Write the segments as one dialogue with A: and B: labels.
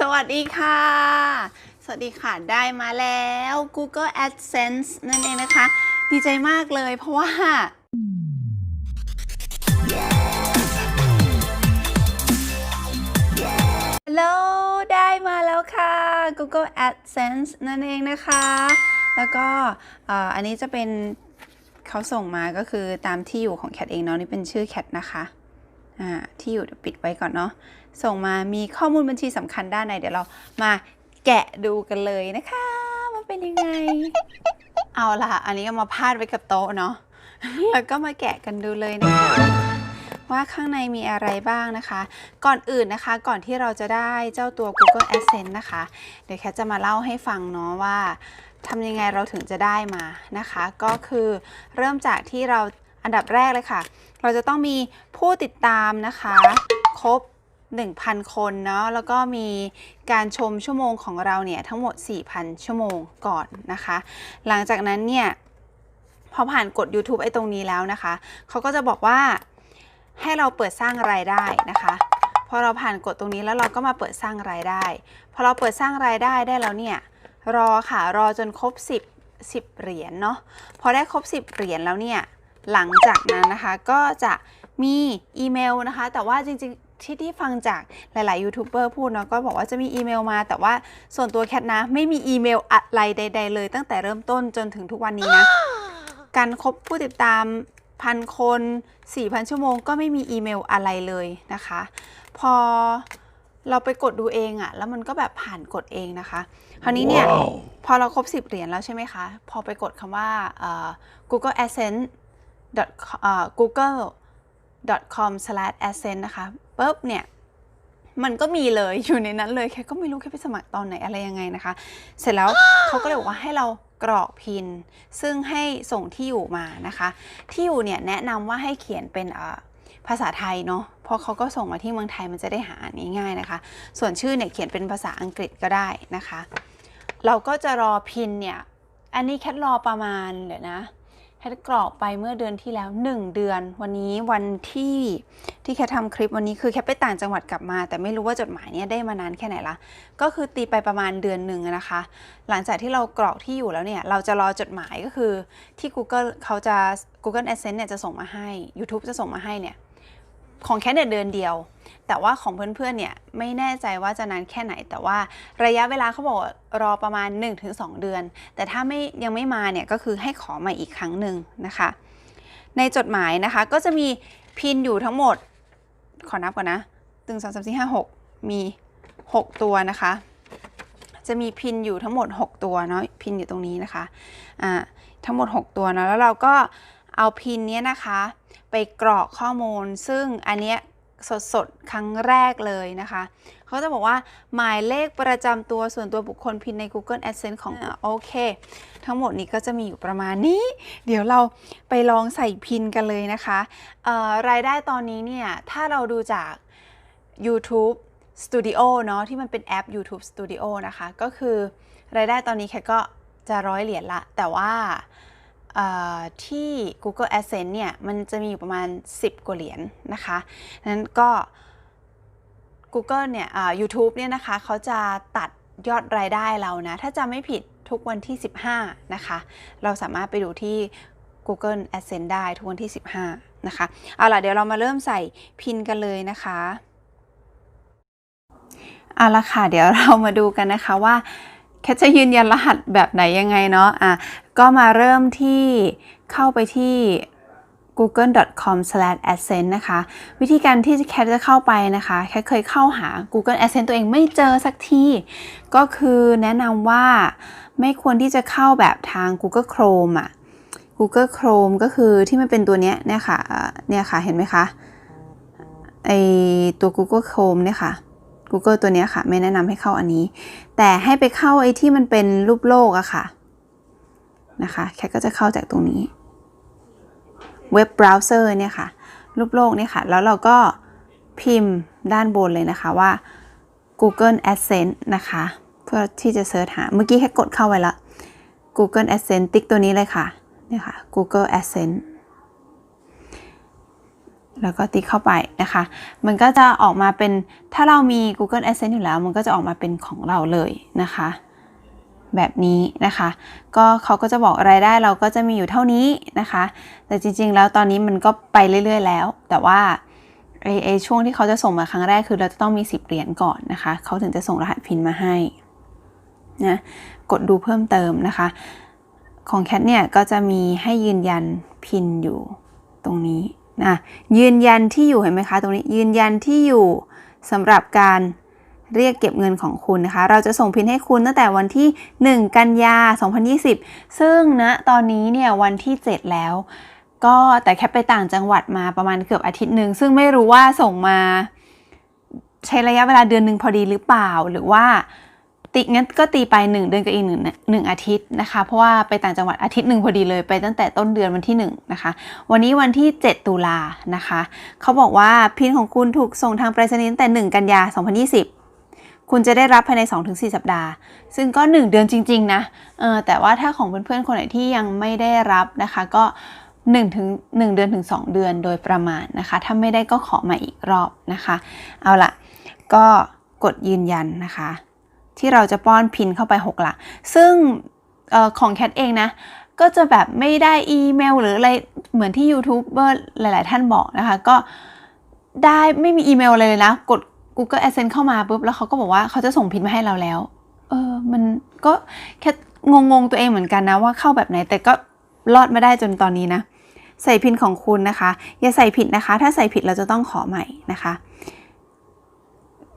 A: สวัสดีค่ะ สวัสดีค่ะ ได้มาแล้ว Google AdSense นั่นเองนะคะ ดีใจมากเลยเพราะว่า ฮัลโหล ได้มาแล้วค่ะ Google AdSense นั่นเองนะคะ แล้วก็อันนี้จะเป็นเขาส่งมาก็คือตามที่อยู่ของแคทเองเนาะนี่เป็นชื่อแคทนะคะ อ่า ที่อยู่เดี๋ยวปิดไว้ก่อนเนาะ ส่งมามีข้อมูลบัญชีสำคัญด้านในเดี๋ยวเรามาแกะดูกันเลยนะคะว่าเป็นยังไง เอาล่ะ อันนี้ก็มาพาดไว้กับโต๊ะเนาะแล้วก็มาแกะกันดูเลยนะคะว่าข้างในมีอะไรบ้างนะคะ ก่อนอื่นนะคะก่อนที่เราจะได้เจ้าตัว Google Adsense นะคะ เดี๋ยวแคทจะมาเล่าให้ฟังเนาะว่าทำยังไงเราถึงจะได้มานะคะ ก็คือเริ่มจากที่เราอันดับแรกเลยค่ะ เราจะต้องมีผู้ติดตามนะคะ ครบ 1,000 คนเนาะแล้วก็มีการชมชั่วโมงของเราเนี่ยทั้งหมด 4,000 ชั่วโมงก่อนนะคะ หลังจากนั้นเนี่ยพอผ่านกด YouTube ไอ้ตรงนี้แล้วนะคะ เขาก็จะบอกว่าให้เราเปิดสร้างรายได้นะคะ พอเราผ่านกดตรงนี้แล้วเราก็มาเปิดสร้างรายได้ พอเราเปิดสร้างรายได้ได้แล้วเนี่ยรอค่ะรอจนครบ 10 10เหรียญเนาะพอได้ครบ 10 เหรียญแล้วเนี่ยหลังจากนั้นนะคะก็จะมีอีเมลนะคะ แต่ว่าจริง ที่ที่ฟังจากหลาย ๆ ยูทูบเบอร์พูดเนาะก็บอกว่าจะมีอีเมลมา แต่ว่าส่วนตัวแคทนะ ไม่มีอีเมลอะไรใด ๆ เลย ตั้งแต่เริ่มต้นจนถึงทุกวันนี้นะ การครบผู้ติดตามพันคน 4,000 ชั่วโมง ก็ไม่มีอีเมลอะไรเลยนะคะ พอเราไปกดดูเองอะแล้วมันก็แบบผ่านกดเองนะคะ คราวนี้เนี่ยพอเราครบ 10 เหรียญแล้วใช่ไหมคะ พอไปกดคำว่าเอ่อ Google Adsense google com slash adsense นะคะปุ๊บเนี่ยมันก็มีเลยอยู่ในนั้นเลยแค่ก็ไม่รู้แค่ไปสมัครตอนไหนอะไรยังไงนะคะ เสร็จแล้วเขาก็เลยบอกว่าให้เรากรอกพิน ซึ่งให้ส่งที่อยู่มานะคะ ที่อยู่เนี่ยแนะนำว่าให้เขียนเป็นภาษาไทยเนาะเพราะเขาก็ส่งมาที่เมืองไทยมันจะได้หาอ่านง่ายๆนะคะ ส่วนชื่อเนี่ยเขียนเป็นภาษาอังกฤษก็ได้นะคะ เราก็จะรอพินเนี่ยอันนี้แคทรอประมาณเดี๋ยวนะ แคทกรอกไปเมื่อเดือนที่แล้ว 1 เดือน วันนี้วันที่ที่แคททำคลิปวันนี้คือแคทไปต่างจังหวัดกลับมา แต่ไม่รู้ว่าจดหมายเนี้ยได้มานานแค่ไหนละก็คือตีไปประมาณเดือนหนึ่งนะคะ หลังจากที่เรากรอกที่อยู่แล้วเนี่ย เราจะรอจดหมายก็คือที่ Google เขาจะ Google Adsense เนี่ยจะส่งมาให้ YouTube จะส่งมาให้เนี่ย ของแค่เนี่ยเดือนเดียว แต่ว่าของเพื่อนๆเนี่ยไม่แน่ใจว่าจะนานแค่ไหน แต่ว่าระยะเวลาเขาบอกรอประมาณ 1-2 เดือน แต่ถ้าไม่ยังไม่มาเนี่ยก็คือให้ขอมาอีกครั้งหนึ่งนะคะ ในจดหมายนะคะก็จะมีพินอยู่ทั้งหมด ขอนับก่อนนะตึงสองสามสี่ห้าหกมี 6 ตัวนะคะ จะมีพินอยู่ทั้งหมด 6 ตัวเนาะพินอยู่ตรงนี้นะคะอ่าทั้งหมด 6 ตัวเนาะแล้วเราก็เอาพินเนี้ยนะคะ ไปกรอกข้อมูล ซึ่งอันเนี้ยสดๆ ครั้งแรกเลยนะคะ เขาจะบอกว่าหมายเลขประจำตัวส่วนตัวบุคคลพินใน Google Adsense ของโอเค ทั้งหมดนี้ก็จะมีอยู่ประมาณนี้ เดี๋ยวเราไปลองใส่พินกันเลยนะคะรายได้ตอนนี้เนี่ย ถ้าเราดูจาก YouTube Studio เนาะที่มันเป็นแอป YouTube Studio นะคะ ก็คือรายได้ตอนนี้แค่ก็จะร้อยเหรียญละ แต่ว่า ที่ Google Adsense เนี่ย มันจะมีอยู่ประมาณ 10 กว่าเหรียญนะคะนั้นก็ Google เนี่ย YouTube เนี่ยนะคะ เขาจะตัดยอดรายได้เรานะ ถ้าจำไม่ผิดทุกวันที่ 15 นะคะ เราสามารถไปดูที่ Google Adsense ได้ทุกวันที่ 15 นะคะ เอาล่ะ เดี๋ยวเรามาเริ่มใส่พินกันเลยนะคะเอาละค่ะ เดี๋ยวเรามาดูกันนะคะว่าแคทจะยืนยันรหัสแบบไหนยังไงเนาะอะ ก็มาเริ่มที่เข้าไปที่ google.com/adsense นะคะ วิธีการที่แคทจะเข้าไปนะคะ แคทเคยเข้าหา Google Adsense ตัวเองไม่เจอสักที ก็คือแนะนำว่าไม่ควรที่จะเข้าแบบทาง Google Chrome อะ Google Chrome ก็คือที่มันเป็นตัวเนี้ยเนี่ยค่ะเนี่ยค่ะ เห็นไหมคะไอตัว Google Chrome เนี่ยค่ะ Google ตัวเนี้ยค่ะ ไม่แนะนำให้เข้าอันนี้ แต่ให้ไปเข้าไอที่มันเป็นรูปโลกอะค่ะ นะคะแคทก็จะเข้าจากตรงนี้เว็บเบราว์เซอร์เนี่ยค่ะ รูปโลกเนี่ยค่ะ แล้วเราก็พิมพ์ด้านบนเลยนะคะว่า Google Adsense นะคะ เพื่อที่จะเซิร์ชหา เมื่อกี้แค่กดเข้าไว้ละ Google Adsense ติ๊กตัวนี้เลยค่ะ เนี่ยค่ะ Google Adsense แล้วก็ติ๊กเข้าไปนะคะ มันก็จะออกมาเป็น ถ้าเรามี Google Adsense อยู่แล้ว มันก็จะออกมาเป็นของเราเลยนะคะ แบบนี้นะคะ ก็เขาก็จะบอกรายได้เราก็จะมีอยู่เท่านี้นะคะ แต่จริงๆ แล้วตอนนี้มันก็ไปเรื่อย ๆ แล้ว แต่ว่าไอไอช่วงที่เขาจะส่งมาครั้งแรกคือเราจะต้องมี 10 เหรียญก่อนนะคะ เขาถึงจะส่งรหัสพินมาให้นะกดดูเพิ่มเติมนะคะ ของแคทเนี่ยก็จะมีให้ยืนยันพินอยู่ตรงนี้นะยืนยันที่อยู่เห็นไหมคะ ตรงนี้ยืนยันที่อยู่สำหรับการ เรียกเก็บเงินของคุณนะคะ เราจะส่งพินให้คุณตั้งแต่วันที่ 1 กันยา 2020 ซึ่งณนะตอนนี้เนี่ยวันที่ 7 แล้ว ก็แต่แค่ไปต่างจังหวัดมาประมาณเกือบอาทิตย์หนึ่ง ซึ่งไม่รู้ว่าส่งมาใช้ระยะเวลาเดือนหนึ่งพอดีหรือเปล่า หรือว่าติงั้นก็ตีไป 1 เดือนกับอีกหนึ่งหนึ่งอาทิตย์นะคะ เพราะว่าไปต่างจังหวัดอาทิตย์หนึ่งพอดีเลยไปตั้งแต่ต้นเดือนวันที่1นะคะ วันนี้วันที่ 7 ตุลานะคะ เขาบอกว่าพินของคุณถูกส่งทางไปรษณีย์ตั้งแต่ 1 กันยา 2020 คุณจะได้รับภายใน 2-4 สัปดาห์ ซึ่งก็ 1 เดือนจริง ๆ นะเออแต่ว่าถ้าของเพื่อนๆคนไหนที่ยังไม่ได้รับนะคะ ก็1ถึง1เดือนถึง 2 เดือนโดยประมาณนะคะ ถ้าไม่ได้ก็ขอมาอีกรอบนะคะ เอาละก็กดยืนยันนะคะ ที่เราจะป้อนพินเข้าไป6หลัก ซึ่งออของแคทเองนะก็จะแบบไม่ได้อีเมลหรืออะไรเหมือนที่ยูทูบเบอร์หลาย ๆ ท่านบอกนะคะ ก็ได้ไม่มีอีเมลอะไรเลยนะ กด Google Adsense เข้ามาปุ๊บแล้วเขาก็บอกว่าเขาจะส่งพินมาให้เราแล้ว เออ มันก็แค่งงๆตัวเองเหมือนกันนะว่าเข้าแบบไหน แต่ก็รอดมาได้จนตอนนี้นะ ใส่พินของคุณนะคะ อย่าใส่ผิดนะคะ ถ้าใส่ผิดเราจะต้องขอใหม่นะคะ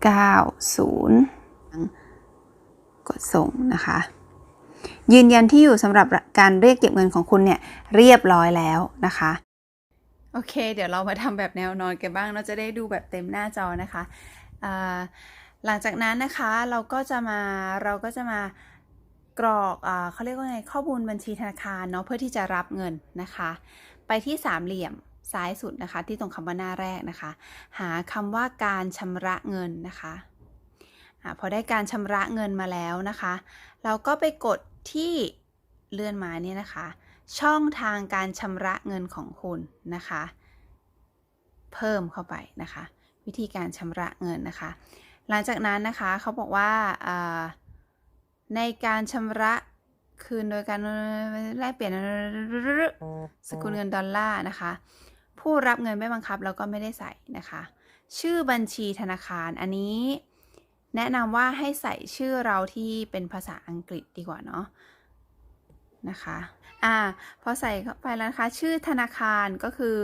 A: 90 กดส่งนะคะ ยืนยันที่อยู่สำหรับการเรียกเก็บเงินของคุณเนี่ยเรียบร้อยแล้วนะคะโอเค เดี๋ยวเรามาทำแบบแนวนอนกันบ้าง เราจะได้ดูแบบเต็มหน้าจอนะคะ หลังจากนั้นนะคะเราก็จะมาเราก็จะมากรอกอเขาเรียกว่าไงข้อมูลบัญชีธนาคารเนาะเพื่อที่จะรับเงินนะคะ ไปที่สามเหลี่ยมซ้ายสุดนะคะ ที่ตรงคำว่าหน้าแรกนะคะ หาคำว่าการชำระเงินนะคะอะพอได้การชำระเงินมาแล้วนะคะ เราก็ไปกดที่เลื่อนมาเนี่ยนะคะ ช่องทางการชำระเงินของคุณนะคะ เพิ่มเข้าไปนะคะ วิธีการชำระเงินนะคะ หลังจากนั้นนะคะเขาบอกว่าในการชำระคืนโดยการแลกเปลี่ยนสกุลเงินดอลลาร์นะคะ ผู้รับเงินไม่บังคับแล้วก็ไม่ได้ใส่นะคะ ชื่อบัญชีธนาคารอันนี้ แนะนำว่าให้ใส่ชื่อเราที่เป็นภาษาอังกฤษดีกว่าเนาะนะคะ อ่าพอใส่เข้าไปแล้วนะคะชื่อธนาคารก็คือ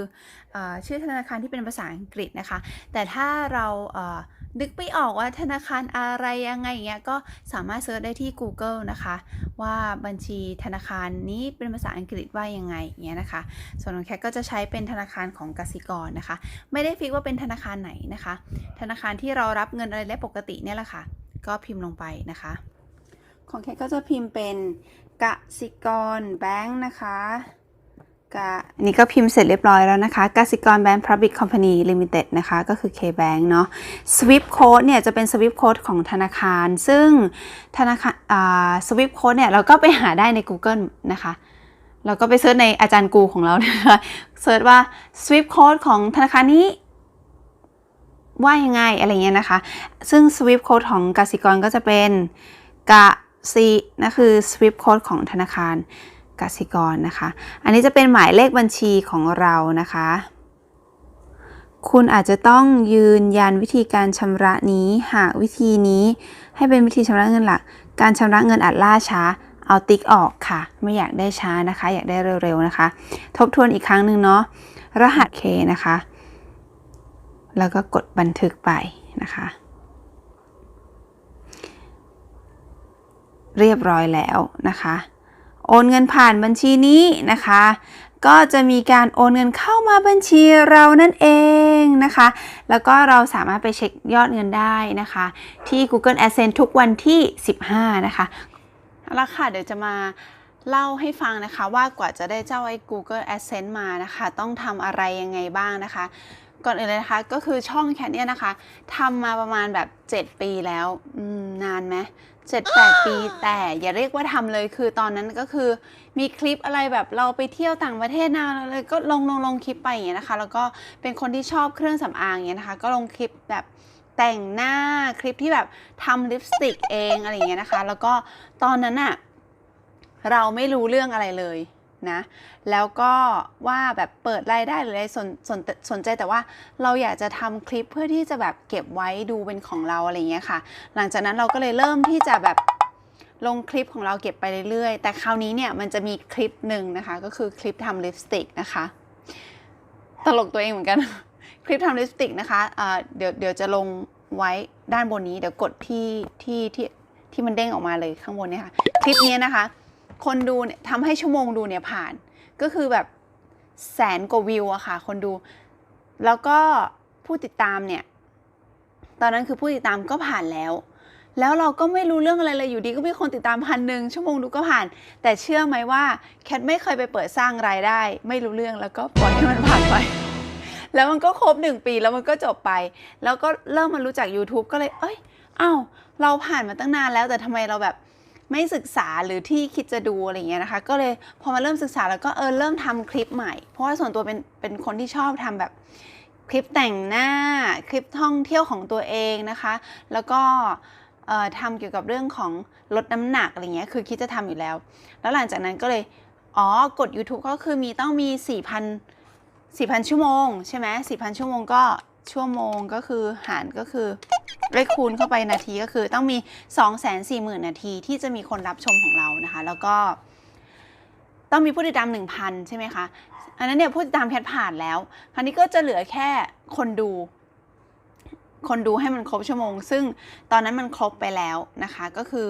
A: อชื่อธนาคารที่เป็นภาษาอังกฤษนะคะ แต่ถ้าเรานึกไม่ออกว่าธนาคารอะไรยังไงอย่างเงี้ยก็สามารถเซิร์ชได้ที่ Google นะคะ ว่าบัญชีธนาคารนี้เป็นภาษาอังกฤษว่ายังไงเงี้ยนะคะ ส่วนของแคทก็จะใช้เป็นธนาคารของกสิกรนะคะ ไม่ได้ฟิกว่าเป็นธนาคารไหนนะคะ ธนาคารที่เรารับเงินอะไรได้ปกติเนี่ยแหละค่ะ ก็พิมพ์ลงไปนะคะ ของแคทก็จะพิมพ์เป็น กสิกรแบงค์นะคะกะนี่ก็พิมพ์เสร็จเรียบร้อยแล้วนะคะกสิกรแบงค์ Public Company Limited นะคะ ก็คือ K-Bank เนาะ Swift Code เนี่ยจะเป็น Swift Code ของธนาคาร ซึ่งธนาคารอ่า Swift Code เนี่ยเราก็ไปหาได้ใน Google นะคะเราก็ไปเซิร์ชในอาจารย์กูของเรานะคะเซิร์ชว่า Swift Code ของธนาคารนี้ว่ายังไงอะไรเงี้ยนะคะ ซึ่ง Swift Code ของกสิกรก็จะเป็นก สินะคือ Swift Code ของธนาคารกสิกรนะคะ อันนี้จะเป็นหมายเลขบัญชีของเรานะคะ คุณอาจจะต้องยืนยันวิธีการชำระนี้ หากวิธีนี้ให้เป็นวิธีชำระเงินหลัก การชำระเงินอาจล่าช้า เอาติ๊กออกค่ะ ไม่อยากได้ช้านะคะ อยากได้เร็วๆนะคะ ทบทวนอีกครั้งหนึ่งเนาะ รหัสเคนะคะ แล้วก็กดบันทึกไปนะคะ เรียบร้อยแล้วนะคะ โอนเงินผ่านบัญชีนี้นะคะ ก็จะมีการโอนเงินเข้ามาบัญชีเรานั่นเองนะคะ แล้วก็เราสามารถไปเช็คยอดเงินได้นะคะ ที่ Google Adsense ทุกวันที่ 15 นะคะเอาละค่ะเดี๋ยวจะมาเล่าให้ฟังนะคะว่ากว่าจะได้เจ้าไอ้ Google Adsense มานะคะ ต้องทำอะไรยังไงบ้างนะคะ ก่อนอื่นเลยนะคะก็คือช่องแคทเนี่ยนะคะทำมาประมาณแบบ 7 ปีแล้วนานไหม เจ็ดแปดปีแต่อย่าเรียกว่าทำเลยคือตอนนั้นก็คือมีคลิปอะไรแบบเราไปเที่ยวต่างประเทศนานเลยก็ลงลงลงคลิปไปอย่างเงี้ยนะคะ แล้วก็เป็นคนที่ชอบเครื่องสำอางอย่างเงี้ยนะคะ ก็ลงคลิปแบบแต่งหน้าคลิปที่แบบทำลิปสติกเองอะไรอย่างเงี้ยนะคะ แล้วก็ตอนนั้นอะเราไม่รู้เรื่องอะไรเลย นะ แล้วก็ว่าแบบเปิดรายได้หรืออะไรสนสนสนใจแต่ว่าเราอยากจะทำคลิปเพื่อที่จะแบบเก็บไว้ดูเป็นของเราอะไรอย่างเงี้ยค่ะ หลังจากนั้นเราก็เลยเริ่มที่จะแบบลงคลิปของเราเก็บไปเรื่อยๆ แต่คราวนี้เนี่ยมันจะมีคลิปหนึ่งนะคะ ก็คือคลิปทำลิปสติกนะคะ ตลกตัวเองเหมือนกัน คลิปทำลิปสติกนะคะเเดี๋ยวเดี๋ยวจะลงไว้ด้านบนนี้ เดี๋ยวกดที่ที่ที่ที่มันเด้งออกมาเลยข้างบนเนี่ยค่ะ คลิปนี้นะคะ คนดูเนี่ยทำให้ชั่วโมงดูเนี่ยผ่าน ก็คือแบบแสนกว่าวิวอะค่ะ คนดู แล้วก็ผู้ติดตามเนี่ย ตอนนั้นคือผู้ติดตามก็ผ่านแล้ว แล้วเราก็ไม่รู้เรื่องอะไรเลยอยู่ดีก็มีคนติดตามพันหนึ่งชั่วโมงดูก็ผ่าน แต่เชื่อไหมว่าแคทไม่เคยไปเปิดสร้างรายได้ ไม่รู้เรื่องแล้วก็ปล่อยให้มันผ่านไป แล้วมันก็ครบหนึ่งปีแล้วมันก็จบไป แล้วก็เริ่มมารู้จัก YouTube ก็เลย เอ้ย เอ้า เราผ่านมาตั้งนานแล้วแต่ทำไมเราแบบ ไม่ศึกษาหรือที่คิดจะดูอะไรเงี้ยนะคะ ก็เลยพอมาเริ่มศึกษาแล้วก็เออเริ่มทำคลิปใหม่ เพราะว่าส่วนตัวเป็นเป็นคนที่ชอบทำแบบคลิปแต่งหน้าคลิปท่องเที่ยวของตัวเองนะคะ แล้วก็เอ่อทำเกี่ยวกับเรื่องของลดน้ำหนักอะไรเงี้ยคือคิดจะทำอยู่แล้ว แล้วหลังจากนั้นก็เลยอ๋อกด YouTube ก็คือมีต้องมี 4,000 4,000 ชั่วโมง ใช่ไหม4,000 ชั่วโมงก็ชั่วโมงก็คือหารก็คือ เลขคูณเข้าไปนาทีก็คือต้องมี 2 4 0 0 0 0 นาทีที่จะมีคนรับชมของเรานะคะ แล้วก็ ต้องมีผู้ติดตาม 1,000 ใช่ไหมคะ อันนั้นเนี่ยผู้ติดตามแคทผ่านแล้ว คราวนี้ก็จะเหลือแค่คนดู คนดูให้มันครบชั่วโมง ซึ่งตอนนั้นมันครบไปแล้วนะคะ ก็คือ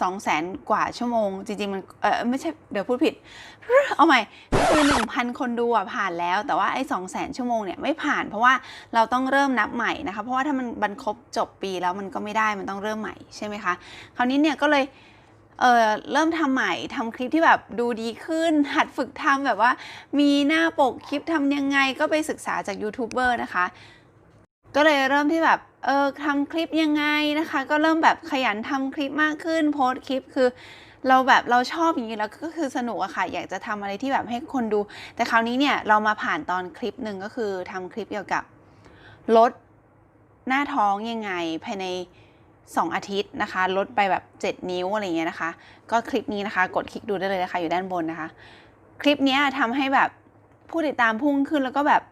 A: สองแสนกว่าชั่วโมง จริง ๆ มันเออไม่ใช่เดี๋ยวพูดผิด เอาใหม่ คือ 1,000 คนดูอะผ่านแล้ว แต่ว่าไอ้สองแสนชั่วโมงเนี่ยไม่ผ่านเพราะว่าเราต้องเริ่มนับใหม่นะคะ เพราะว่าถ้ามันบันครบจบปีแล้วมันก็ไม่ได้มันต้องเริ่มใหม่ใช่ไหมคะ คราวนี้เนี่ยก็เลยเออเริ่มทำใหม่ทำคลิปที่แบบดูดีขึ้น หัดฝึกทำแบบว่า มีหน้าปกคลิปทำยังไงก็ไปศึกษาจากยูทูบเบอร์นะคะ ก็เลยเริ่มที่แบบ เออทำคลิปยังไงนะคะ ก็เริ่มแบบขยันทำคลิปมากขึ้นโพสคลิปคือเราแบบเราชอบอย่างนี้แล้วก็คือสนุกอะค่ะ อยากจะทำอะไรที่แบบให้คนดู แต่คราวนี้เนี่ยเรามาผ่านตอนคลิปหนึ่งก็คือทำคลิปเกี่ยวกับลดหน้าท้องยังไงภายใน 2 อาทิตย์นะคะ ลดไปแบบ 7 นิ้วอะไรเงี้ยนะคะ ก็คลิปนี้นะคะ กดคลิกดูได้เลยนะคะอยู่ด้านบนนะคะ คลิปนี้ทำให้แบบผู้ติดตามพุ่งขึ้นแล้วก็แบบ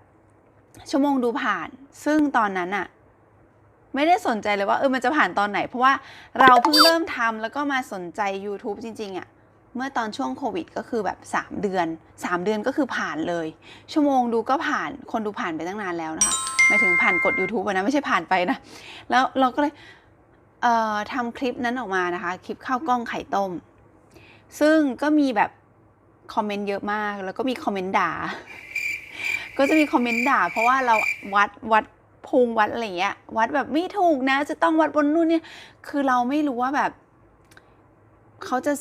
A: ชั่วโมงดูผ่าน ซึ่งตอนนั้นอะ ไม่ได้สนใจเลยว่าเออมันจะผ่านตอนไหน เพราะว่าเราเพิ่งเริ่มทำแล้วก็มาสนใจ YouTube จริง ๆอะเมื่อตอนช่วงโควิดก็คือแบบ 3 เดือน 3 เดือนก็คือผ่านเลย ชั่วโมงดูก็ผ่านคนดูผ่านไปตั้งนานแล้วนะคะหมายถึงผ่านกด YouTube นะไม่ใช่ผ่านไปนะ แล้วเราก็เลยเทำคลิปนั้นออกมานะคะ คลิปข้าวกล้องไข่ต้ม ซึ่งก็มีแบบคอมเมนต์เยอะมาก แล้วก็มีคอมเมนต์ด่า ก็จะมีคอมเมนต์ด่า เพราะว่าเราวัดวัด พุงวัดอะไรเงี้ย วัดแบบไม่ถูกนะ จะต้องวัดบนนู่นเนี่ย คือเราไม่รู้ว่าแบบเขาจะ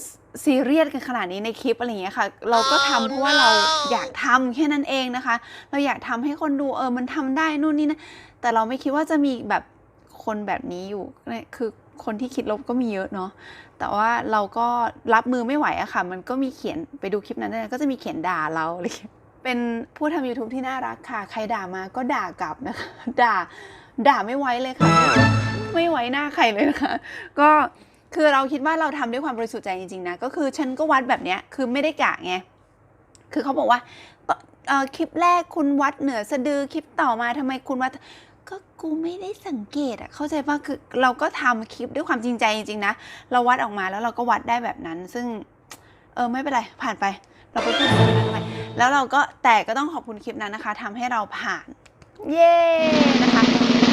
A: ซีเรียสกันขนาดนี้ในคลิปอะไรเงี้ยค่ะ เราก็ทำเพราะว่าเราอยากทำแค่นั้นเองนะคะ เราอยากทำให้คนดูเออมันทำได้นู่นนี่นะ แต่เราไม่คิดว่าจะมีแบบคนแบบนี้อยู่นี่คือคนที่คิดลบก็มีเยอะเนาะ แต่ว่าเราก็รับมือไม่ไหวอะค่ะ มันก็มีเขียนไปดูคลิปนั้นได้ก็จะมีเขียนด่าเราอะไรเงี้ย เป็นผู้ทำ YouTube ที่น่ารักค่ะ ใครด่ามาก็ด่ากลับนะคะ ด่า ด่าไม่ไว้เลยค่ะ ไม่ไว้หน้าใครเลยนะคะ ก็คือเราคิดว่าเราทำด้วยความบริสุทธิ์ใจจริงๆนะ ก็คือฉันก็วัดแบบเนี้ย คือไม่ได้กะไง คือเขาบอกว่าคลิปแรกคุณวัดเหนือสะดือ คลิปต่อมาทำไมคุณวัดก็กูไม่ได้สังเกตอะเข้าใจป่ะคือเราก็ทำคลิปด้วยความจริงใจจริงๆนะ เราวัดออกมาแล้วเราก็วัดได้แบบนั้น ซึ่ง เออไม่เป็นไรผ่านไป เราไปพูดถึงเรื่องนั้นทำไม แล้วเราก็แต่ก็ต้องขอบคุณคลิปนั้นนะคะทำให้เราผ่านเย้นะคะ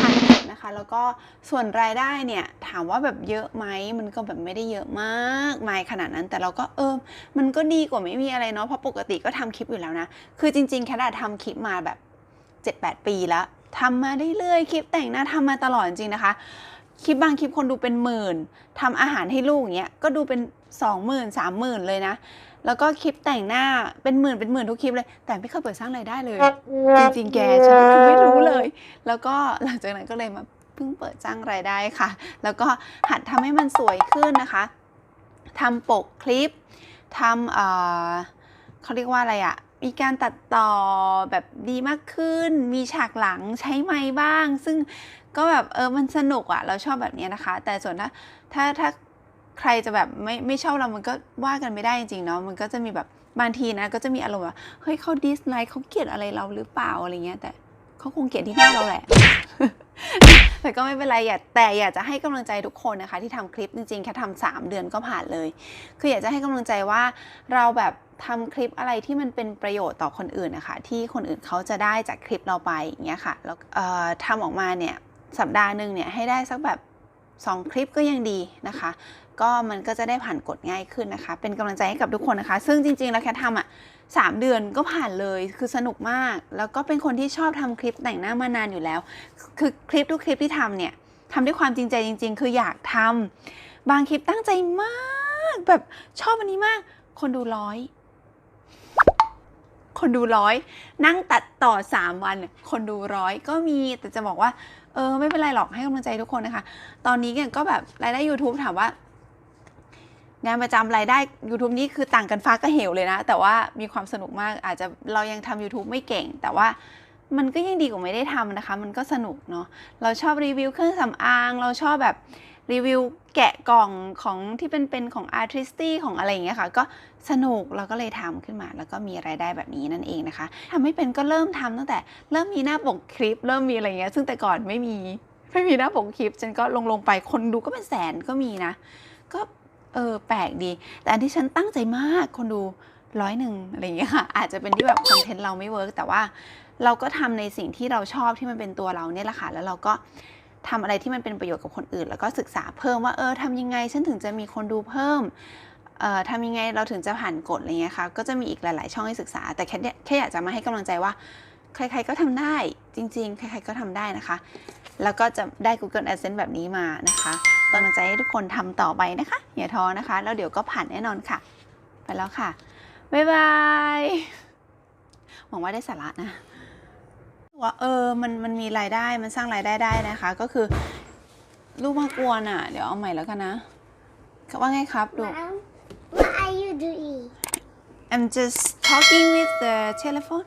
A: ผ่านคลิปนะคะแล้วก็ส่วนรายได้เนี่ยถามว่าแบบเยอะไหมมันก็แบบไม่ได้เยอะมากมายขนาดนั้น แต่เราก็เออมันก็ดีกว่าไม่มีอะไรเนาะเพราะปกติก็ทำคลิปอยู่แล้วนะ คือจริงๆแคทอะทำคลิปมาแบบ 7-8 ปีแล้วทำมาเรื่อยๆคลิปแต่งหน้าทำมาตลอดจริงๆนะคะ คลิปบางคลิปคนดูเป็นหมื่นทำอาหารให้ลูกอย่างเงี้ยก็ดูเป็นสองหมื่นสามหมื่นเลยนะ แล้วก็คลิปแต่งหน้าเป็นหมื่นเป็นหมื่นทุกคลิปเลย แต่ไม่เคยเปิดสร้างรายได้เลย จริงๆแกฉันคือไม่รู้เลย แล้วก็หลังจากนั้นก็เลยมาเพิ่งเปิดสร้างรายได้ค่ะ แล้วก็หัดทำให้มันสวยขึ้นนะคะทำปกคลิปทำเอ่อเขาเรียกว่าอะไรอะมีการตัดต่อแบบดีมากขึ้น มีฉากหลังใช้ไม้บ้าง ซึ่งก็แบบเออมันสนุกอะเราชอบแบบนี้นะคะ แต่ส่วนถ้าถ้าถ้า ใครจะแบบไม่ไม่ชอบเรามันก็ว่ากันไม่ได้จริงๆเนาะมันก็จะมีแบบบางทีนะ ก็จะมีอารมณ์แบบเฮ้ยเขาดิสไลค์เขาเกลียดอะไรเราหรือเปล่าอะไรเงี้ย แต่เขาคงเกลียดที่หน้าเราแหละ แต่ก็ไม่เป็นไรอย่าแต่อยากจะให้กำลังใจทุกคนนะคะ ที่ทำคลิปจริงๆแค่ทำสามเดือนก็ผ่านเลย คืออยากจะให้กำลังใจว่าเราแบบทำคลิปอะไรที่มันเป็นประโยชน์ต่อคนอื่นนะคะ ที่คนอื่นเขาจะได้จากคลิปเราไปอย่างเงี้ยค่ะแล้วทำออกมาเนี่ยสัปดาห์หนึ่งเนี่ยให้ได้สักแบบ 2 คลิปก็ยังดีนะคะ ก็มันก็จะได้ผ่านกฎง่ายขึ้นนะคะ เป็นกำลังใจให้กับทุกคนนะคะ ซึ่งจริงๆ แล้วแค่ทำอะสามเดือนก็ผ่านเลยคือสนุกมาก แล้วก็เป็นคนที่ชอบทำคลิปแต่งหน้ามานานอยู่แล้ว คือคลิปทุกคลิปที่ทำเนี่ยทำด้วยความจริงใจจริง ๆ คืออยากทำบางคลิปตั้งใจมากแบบชอบอันนี้มาก คนดูร้อย คนดูร้อย นั่งตัดต่อ 3 วัน คนดูร้อยก็มีแต่จะบอกว่าเออไม่เป็นไรหรอกให้กำลังใจทุกคนนะคะ ตอนนี้เนี่ยก็แบบรายได้ YouTube ถามว่า งานประจำรายได้ YouTube นี่คือต่างกันฟ้าก็เหวเลยนะ แต่ว่ามีความสนุกมากอาจจะเรายังทำ YouTube ไม่เก่ง แต่ว่ามันก็ยังดีกว่าไม่ได้ทำนะคะ มันก็สนุกเนาะเราชอบรีวิวเครื่องสำอาง เราชอบแบบรีวิวแกะกล่องของที่เป็นเป็นของ artisty ของอะไรอย่างเงี้ยค่ะ ก็สนุกเราก็เลยทำขึ้นมา แล้วก็มีรายได้แบบนี้นั่นเองนะคะทำไม่เป็นก็เริ่มทำตั้งแต่เริ่มมีหน้าปกคลิป เริ่มมีอะไรเงี้ยซึ่งแต่ก่อนไม่มีไม่มีหน้าปกคลิปฉันก็ลงลงไปคนดูก็เป็นแสนก็มีนะ ก็ เออแปลกดี แต่อันที่ฉันตั้งใจมากคนดูร้อยหนึ่งอะไรอย่างเงี้ยค่ะ อาจจะเป็นที่แบบคอนเทนต์เราไม่เวิร์กแต่ว่าเราก็ทำในสิ่งที่เราชอบที่มันเป็นตัวเราเนี่ยแหละค่ะ แล้วเราก็ทำอะไรที่มันเป็นประโยชน์กับคนอื่น แล้วก็ศึกษาเพิ่มว่าเออทำยังไง ฉันถึงจะมีคนดูเพิ่มเอ่อทำยังไงเราถึงจะผ่านกฎอะไรเงี้ยค่ะ ก็จะมีอีกหลาย ๆ ช่องให้ศึกษา แต่แค่แค่อยากจะมาให้กำลังใจว่า ใคร ๆ ก็ทำได้จริง ๆ ใคร ๆ ก็ทำได้นะคะ แล้วก็จะได้ Google AdSense แบบนี้มานะคะกำลังใจให้ทุกคนทำต่อไปนะคะ อย่าท้อนะคะ แล้วเดี๋ยวก็ผ่านแน่นอนค่ะ ไปแล้วค่ะ บ๊ายบาย หวังว่าได้สาระนะว่าเออ มัน มันมีรายได้ มันสร้างรายได้ได้นะคะ ก็คือลูกมากวนอะ เดี๋ยวเอาใหม่แล้วกันนะ ว่าไงครับลูก
B: Mom, what are you doing?
A: I'm just talking with the telephone